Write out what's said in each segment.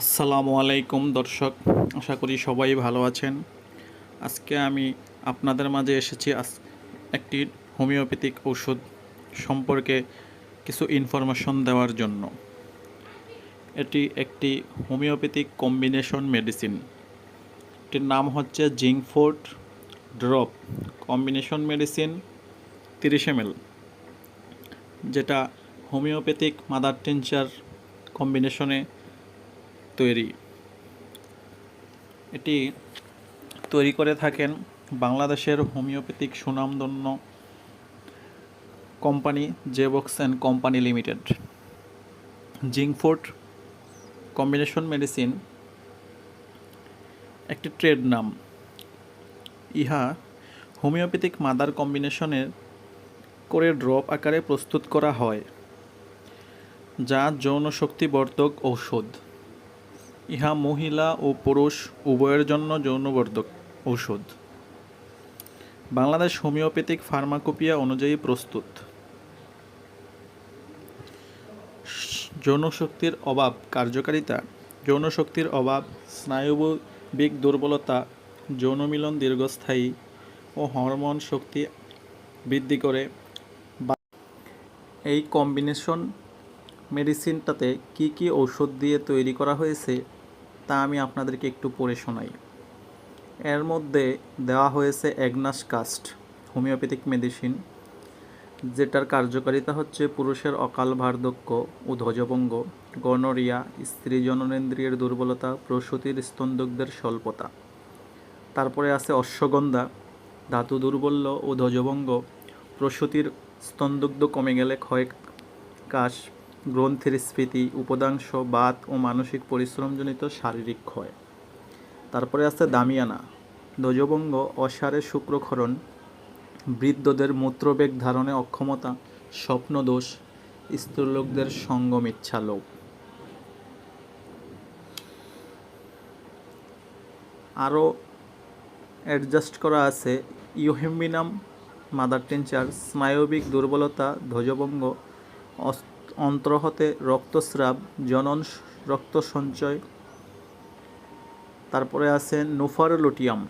আসসালামু আলাইকুম দর্শক, আশা করি সবাই ভালো আছেন। আজকে আমি আপনাদের মাঝে এসেছি একটি হোমিওপ্যাথিক ওষুধ সম্পর্কে কিছু ইনফরমেশন দেওয়ার জন্য। এটি একটি হোমিওপ্যাথিক কম্বিনেশন মেডিসিন এটির নাম হচ্ছে জিঙ্কফোর্ট ড্রপ কম্বিনেশন মেডিসিন তিরিশ এম যেটা হোমিওপ্যাথিক মাদার টিনচার কম্বিনেশনে তৈরি। এটি তৈরি করে থাকেন বাংলাদেশের হোমিওপ্যাথিক সুনামধন্য company জেবক্স and company limited. Zincfort combination medicine একটি ট্রেড নাম। ইহা হোমিওপ্যাথিক মাদার কম্বিনেশনের করে ড্রপ আকারে প্রস্তুত করা হয়, যা যৌন শক্তিবর্ধক ঔষধ। ইহা মহিলা ও পুরুষ উভয়ের জন্য যৌনবর্ধক ঔষধ। বাংলাদেশ হোমিওপ্যাথিক ফার্মাকোপিয়া অনুযায়ী প্রস্তুত। যৌনশক্তির অভাব, কার্যকারিতা। যৌনশক্তির অভাব, স্নায়ুবিক দুর্বলতা, যৌনমিলন দীর্ঘস্থায়ী ও হরমোন শক্তি বৃদ্ধি করে। এই কম্বিনেশন মেডিসিনটাতে কি কি ঔষধ দিয়ে তৈরি করা হয়েছে, তা আমি আপনাদেরকে একটু পড়ে শোনাই। এর মধ্যে দেওয়া হয়েছে অ্যাগনাস কাস্ট, হোমিওপ্যাথিক মেডিসিন, যেটার কার্যকারিতা হচ্ছে পুরুষের অকাল বার্ধক্য ও ধ্বজভঙ্গ গনোরিয়া, স্ত্রী জননেন্দ্রিয়ের দুর্বলতা, প্রসূতির স্তন্দকদের স্বল্পতা। তারপরে আছে অশ্বগন্ধা, ধাতু দুর্বল্য ও ধ্বজভঙ্গ প্রসূতির স্তন্দগ্ধ কমে গেলে ক্ষয় কাশ গ্রন্থির স্ফীতি উপদাংশ, বাত ও মানসিক পরিশ্রমজনিত শারীরিক ক্ষয়। তারপরে আছে দামিয়ানা, ধ্বজভঙ্গ, অসারে শুক্রক্ষরণ বৃদ্ধদের মূত্রবেগ ধারণে অক্ষমতা, স্বপ্নদোষ, স্ত্রীলোকদের সঙ্গম ইচ্ছা লোভ। আরও অ্যাডজাস্ট করা আছে ইউহেম্বিনাম মাদার টেনচার স্নায়বিক দুর্বলতা, ধ্বজভঙ্গ অন্ত্র হতে রক্তস্রাব, জনন রক্ত সঞ্চয়। তারপরে আছে নোফারলোটিয়াম,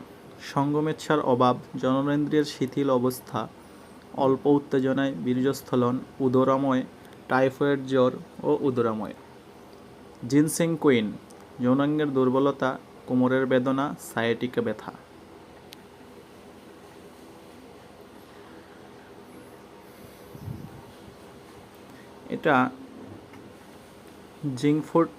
সঙ্গমেচ্ছার অভাব, জননেন্দ্রিয়ের শিথিল অবস্থা, অল্প উত্তেজনায় বীর্যস্থলন উদরাময়, টাইফয়েড জ্বর ও উদরাময়। জিনসিং কুইন যৌনাঙ্গের দুর্বলতা, কোমরের বেদনা, সায়াটিকা ব্যথা। এটা জিঙ্কফোর্ট